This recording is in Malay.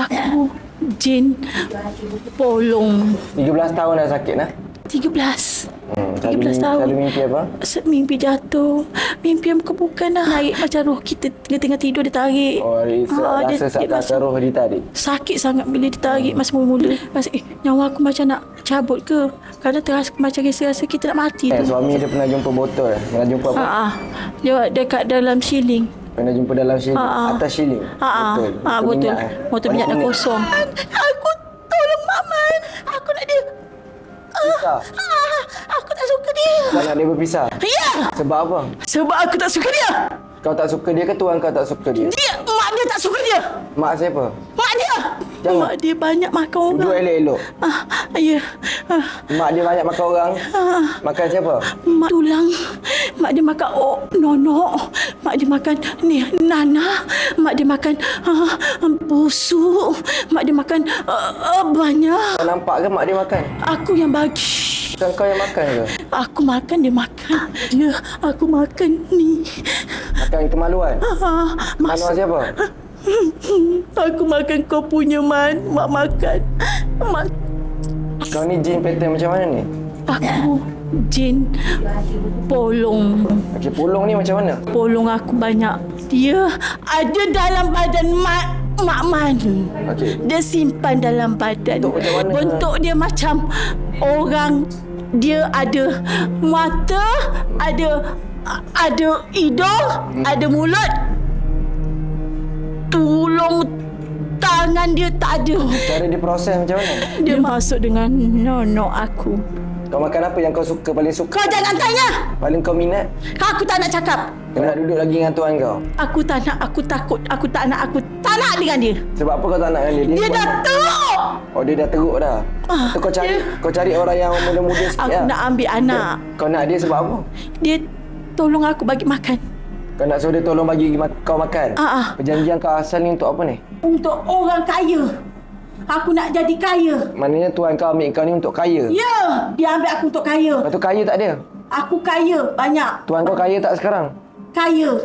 Aku Jin Polong 13 tahun dah sakit nah. 13 Hmm, selalu, 13 mimpi, tahun. selalu mimpi apa? Mimpi jatuh Mimpi yang bukan-bukan lah Naik macam roh kita Tengah-tengah tidur dia tarik Oh, hari Ah, rasa dia- dia sakit masuk- roh ditarik. Sakit sangat bila ditarik Masa mula-mula Rasa eh nyawa aku macam nak cabut ke Kadang terasa macam rasa-rasa kita nak mati Eh, tu suami dia pernah jumpa botol. Pernah jumpa apa? Ha ah. Dia dekat dalam shilling. Pernah jumpa dalam shilling. Ha, ha. Atas shilling. Ha ah. Botol. Ha betul. eh? Motor minyak dah kosong. Aku tolong Maman. Aku nak dia. Pisah. Ah, aku tak suka dia. Kau nak dia berpisah. Ya. Sebab apa? Sebab aku tak suka dia. Kau tak suka dia ke tuan kau tak suka dia? Dia mak dia tak suka dia. Mak siapa? Mak Jangan. Mak dia banyak makan Duduk orang. elok-elok. Ah, ya. Ah, Mak dia banyak makan orang. Makan siapa? Mak tulang Mak dia makan oh, nonok Mak dia makan ni nana Mak dia makan uh, busuk Mak dia makan uh, uh, banyak Kau nampak ke mak dia makan? Aku yang bagi Bukan kau yang makan ke? Aku makan dia makan Dia aku makan ni Makan kemaluan? ah, Maluan Mas, siapa? Aku makan kau punya man. Mak makan. Mak. Kau ni jin pattern macam mana ni? Aku Jin Polong. Okey, pulung ni macam mana? Polong aku banyak. Dia ada dalam badan Mak Mak Man. Okey. Dia simpan dalam badan. Bentuk macam mana? Bentuk dia macam Orang Dia ada Mata Ada Ada hidung Ada mulut Tangan dia tak ada Cara dia proses macam mana? Dia masuk dengan Nonok aku Kau makan apa yang kau suka, paling suka? Kau jangan tanya Paling kau minat? Aku tak nak cakap Kau nak duduk lagi dengan tuan kau? Aku tak nak, aku takut, aku tak nak, aku tak nak dengan dia. Sebab apa kau tak nak dengan dia? Dia dah buat- teruk. Oh, dia dah teruk dah. Ah, kau cari dia- kau cari orang yang muda-muda sikit Aku lah. nak ambil anak. Kau nak dia sebab apa? Dia tolong aku bagi makan. Kau nak suruh dia tolong bagi kau makan? Ah, ah. Perjanjian kau asal ni untuk apa ni? Untuk orang kaya. Aku nak jadi kaya. Maknanya tuan kau ambil kau ni untuk kaya. Ya, dia ambil aku untuk kaya. Lepas tu kaya tak dia? Aku kaya banyak. Tuan kau kaya tak sekarang? Kaya.